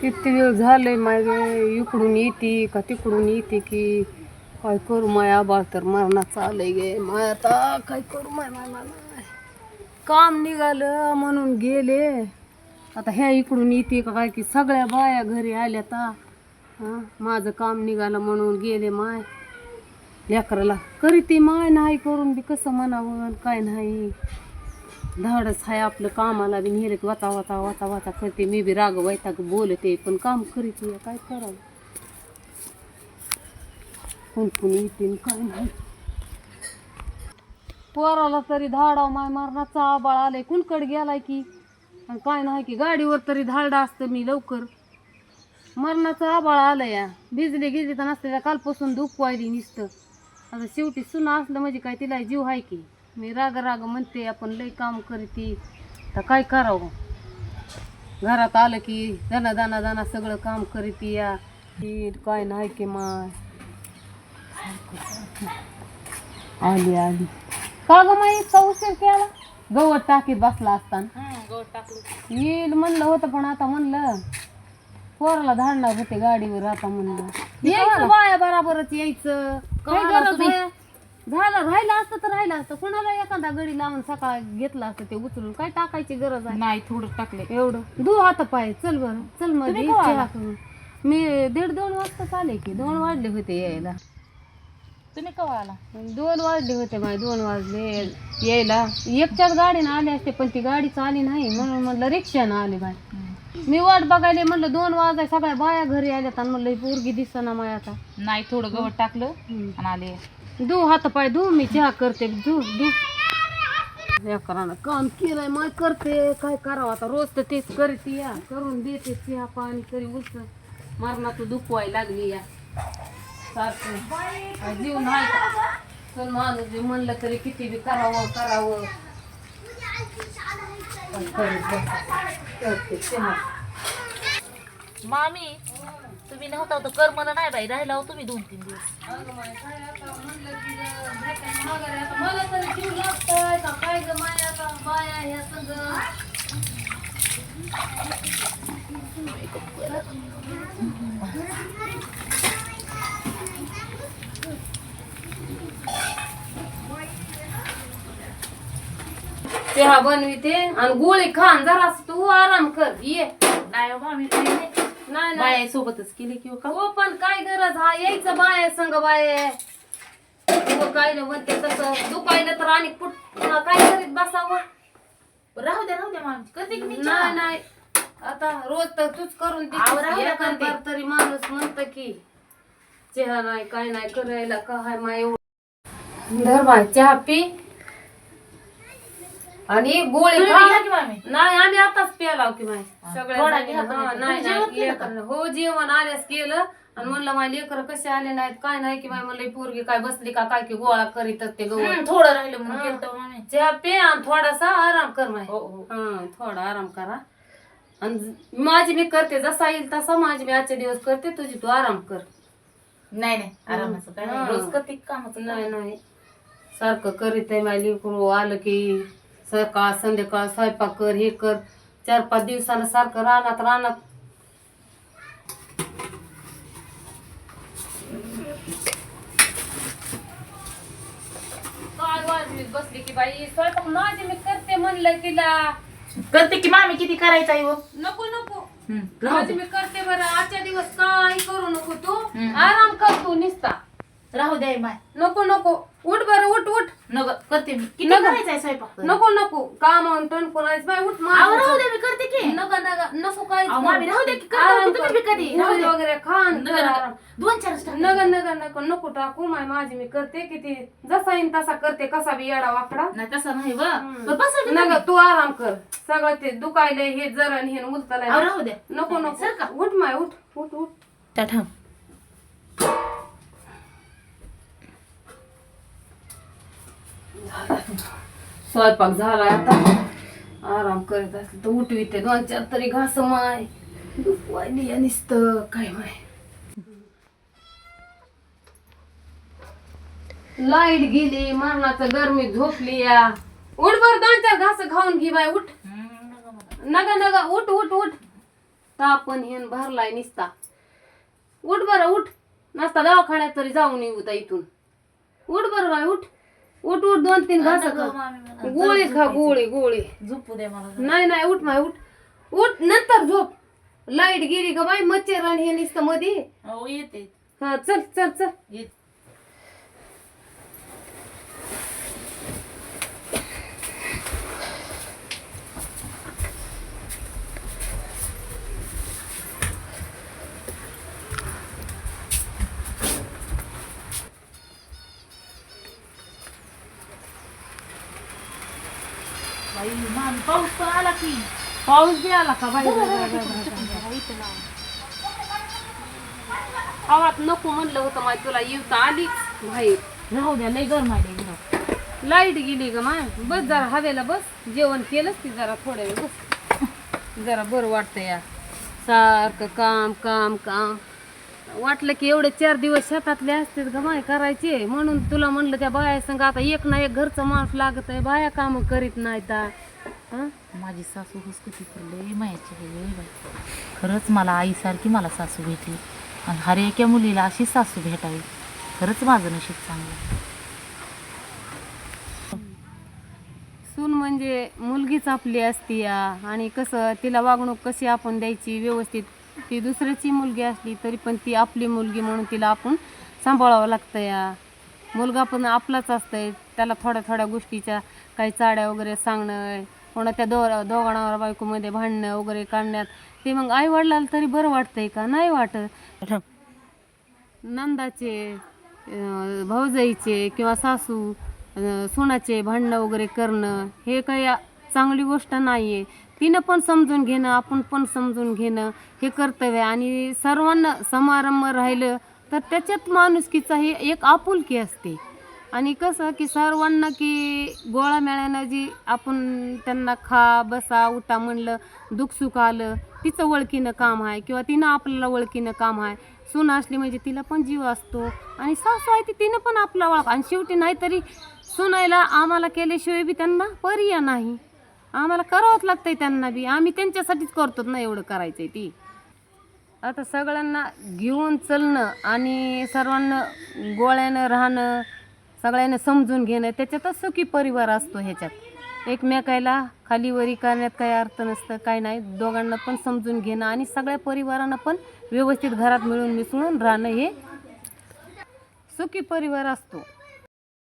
किती वेळ झालंय माझे इकडून येते का तिकडून येते की काय करू माय आबाळ तर मरणाचं आलंय गे. माय आता काय करू माय काम निघालं म्हणून गेले. आता ह्या इकडून येते का काय की सगळ्या बाया घरी आल्या आता हां? माझं काम निघालं म्हणून गेले माय. लेकराला करीते माय नाही करून बी कसं म्हणावं आणि काय नाही. धाडच आहे आपलं कामाला बी नेलं की वाचा वाचा वाचा वाचा करते मी बी राग वैताग बोलते पण काम करीत नाही काय करावं? कोण कोण येते काय नाही. पोराला तरी धाडाव माय मारणाचा आबाळ आलाय कुणकड गेलाय की? आणि काय नाही की गाडीवर तरी धाडा असतं मी लवकर. मरणाचं आबाळ आलाय या. भिजले गिजले तर नसते कालपासून दुखवायली निसतं. आता शेवटी सुना असलं म्हणजे काय तिला जीव आहे की. मी राग राग म्हणते आपण लई काम करते. तर काय करावं? घरात आलं की दाना दाना दाना सगळं काम करते या. काय नाही की माय आली आली. का ग माई इतका उशीर केला? गवत टाकीत बसला असताना. येईल म्हणलं होतं पण आता म्हणलं पोराला धाडणार होते गाडीवर आता म्हणलं यायचं बाया बराबरच यायचं. काय गरज आहे? झालं राहिलं असतं तर राहिलं असतं. कोणाला एखादा गडी लावून सकाळ घेतला असतं ते उचलून काय टाकायची गरज आहे? नाही थोडं टाकले एवढं. दू हात पाय चल बर. चलमध्ये केव्हा चहा करून. मी दीड दोन वाजता चाले की दोन वाजले होते यायला. तुम्ही कवा आला दोन वाजले होते माय दोन वाजले. यायला. एकच्याच गाडीनं आले असते पण ती गाडीच आली नाही. म्हणून म्हणलं रिक्षानं आले बाय मी वाट बघायला म्हणलं दोन वाजाय सगळ्या बाया घरी आल्यात आणि म्हणलं पोरगी दिसना माय आता. नाही थोडं गवत टाकलं. आणि आले. धू हात पाय धू मी चहा करते धू धू लेकरानं काम केलंय माय करते. काय करावं आता? रोज तर तेच करते या. करून देते चहा पाणी करी उच मरणाचं दुखवाय लागली या. सारखं. जीव नाही? चल माणूस बी म्हणलं तरी किती बी करावं करावं. मामी तुम्ही नव्हता तर कर मला नाही बाई राहिला हो तुम्ही दोन तीन दिवस चहा बनविते आणि गोळी खान जरा तू आराम कर. ये. नाही हो मामी काही नाही. नाही नाही. बाया सोबतच केली किंवा का? हो पण काय गरज? हा यायचं बाय संग बाय. हो काय नाही म्हणते तसं. दुखायला तर आणि कुठ पुन्हा काय करीत बसावं? राहू द्या राहू द्या मामी. करते की मी नाही चहा? नाही. आता रोज तर तूच करून देतेस. द्या एखाद करते. बार तरी माणूस म्हणत की चहा नाही काय नाही करायला काय माय एवढं? धर बाय चहा पी. आणि गोळी तुम्ही खा. घ्या की मामी? नाही आम्ही आताच प्याला की माय हा, सगळ्या थोडा हा, तुम्ही. नाही तुम्ही जेवण नाही, केलं का? लेकरं- हो जेवण आल्यास केलं. आणि म्हणलं माझे लेकर कसे आले नाहीत? काय नाही की बाय म्हणलं ही पोरगी काय बसली का? काय की गोळा करीत ते गवत. हम्म, थोडं राहिलं म्हणून हा. केलं होतं मामी. चहा पे आणि थोडासा आराम कर माय. हो हो. हा थोडा आराम करा. आणि ज- माझी मी करते जसा येईल तसा माझी मी आजचे दिवस करते. तुझी तू आराम कर. नाही नाही. आरामाचं काय नाही. हा. रोज करते कामाचं नाही नाही. सारखं करीत आहे माझी लेकरू. आलं की सकाळ संध्याकाळ स्वयंपाक कर हे कर. चार पाच दिवसानं सारखं रानात रानात. काय वाजवीत बसली की बाई स्वयंपाक माझी मी करते म्हणलं तिला. करते की मामी किती करायचं आहे हो? नको नको. हम्म, राहू माझी दे. मी करते बरं. आजच्या दिवस काही करू नको तू. आराम कर तू निसता. राहू द्या माय. नको नको. उठ बरं उठ उठ. नग करते मी. किती नग. करायचं आहे स्वयंपाक नको नको. काम टण कोणाच बाय उठ. अहो, राहू द्या मी करते की. नका नका नको काय अहो, मामी, राहू दे की, करतो तुम्ही बी कधी, राहू दे. वगैरे खान नग, नग. दोन चार टाक. नगर नगर नको नको टाकू माय माझी मी करते किती. जसा येईन तसा करते कसा बी येडा वाकडा. नाही तसं नाही व. हम्म. बरं, बसा की नग तुम्ही. तू आराम कर. सगळं ते दुखायलंय हे जरण हे उलतलंय. राहू द्या नको नको. सर का? उठ माय उठ उठ उठ. त्या थांब स्वयंपाक झाला आता. आराम करत असलं तर उठवीते. दोन चार तरी घास माय. दुखवायली या काय माय? लाइट गेली मरणाचं गरमी झोपली या. उठ बर दोन चार घास खाऊन घे बाय उठ. नगा नगा उठ उठ उठ. तापण हेन भरलाय निसता. उठ बरं उठ. नसता दवाखान्यात तरी जाऊन येऊ इथून. उठ बरं बाय उठ. उठ उठ दोन तीन घास खा. गोळी खा गोळी गोळी. झोपू दे मला नाही नाही उठ माय उठ. उठ नंतर झोप. लाइट गेली ग बाई मच्छर आणि हे नुसतं मध्ये हो येते. हा चल चल चल. येते. बाई मान पाऊस पण आला की. पाऊस बी आला का बाई? आवाज नको म्हणलं होतं माय तुला येऊता आली. बाहेर राहू द्या लय गरम घरात लाइट गेली ग माय. बस जरा हवेला बस. जेवण केलंच ती जरा थोड्या वेळ बस. जरा बरं वाटतं या. सारखं काम काम काम. वाटलं की एवढे चार दिवस शेतातले असते ग माय करायचे. म्हणून तुला म्हणलं त्या बाया संग आता एक ना एक घरचं माणूस लागत आहे बाया काम करीत नाही तर हं? माझी सासू हुसकती लय मायाची आहे लय बाई. खरंच मला आईसारखी मला सासू भेटली. आणि हर एका मुलीला अशी सासू भेटावी. खरंच माझं नशीब चांगलं. सून म्हणजे मुलगीच आपली असती या. आणि कसं तिला वागणूक कशी आपण द्यायची व्यवस्थित ती दुसऱ्याची मुलगी असली तरी पण ती आपली मुलगी म्हणून तिला आपण सांभाळावं लागतं या. मुलगा पण आपलाच असतंय. त्याला थोड्या थोड्या गोष्टीच्या काही चाड्या वगैरे सांगणं कोणा त्या दो दोघांवर बायकोमध्ये भांडणं वगैरे काढण्यात ते मग आई वडिलाला तरी बरं वाटतंय का? नाही वाटत. नंदाचे भाऊजाईचे किंवा सासू अं, सुनाचे भांडणं वगैरे करणं हे काही चांगली गोष्ट नाही आहे तिनं पण समजून घेणं आपण पण समजून घेणं हे कर्तव्य आणि सर्वांना समारंभ राहिलं तर त्याच्यात माणुसकीचा ही एक आपुलकी असते. आणि कसं की सर्वांना की गोळा मेळ्यानं जी आपण त्यांना खा बसा उठा म्हणलं दुःखसुख आलं तिचं ओळखीनं काम आहे किंवा तिनं आपल्याला ओळखीनं काम आहे. सून असली म्हणजे तिला पण जीव असतो आणि सासू आहे ती तिनं पण आपला ओळख. आणि शेवटी नाहीतरी सुनायला आम्हाला केल्याशिवाय बी त्यांना पर्याय नाही. आम्हाला करावंच लागतंय त्यांना बी. आम्ही त्यांच्यासाठीच करतो ना एवढं करायचंय ती. आता सगळ्यांना घेऊन चलणं आणि सर्वांना गोळ्यानं राहणं सगळ्यांना समजून घेणं त्याच्यातच सुखी परिवार असतो ह्याच्यात. एकमेकाला खालीवरी करण्यात काही अर्थ नसतं काय नाही. दोघांना पण समजून घेणं आणि सगळ्या परिवारांना पण व्यवस्थित घरात मिळून मिसळून राहणं हे सुखी परिवार असतो.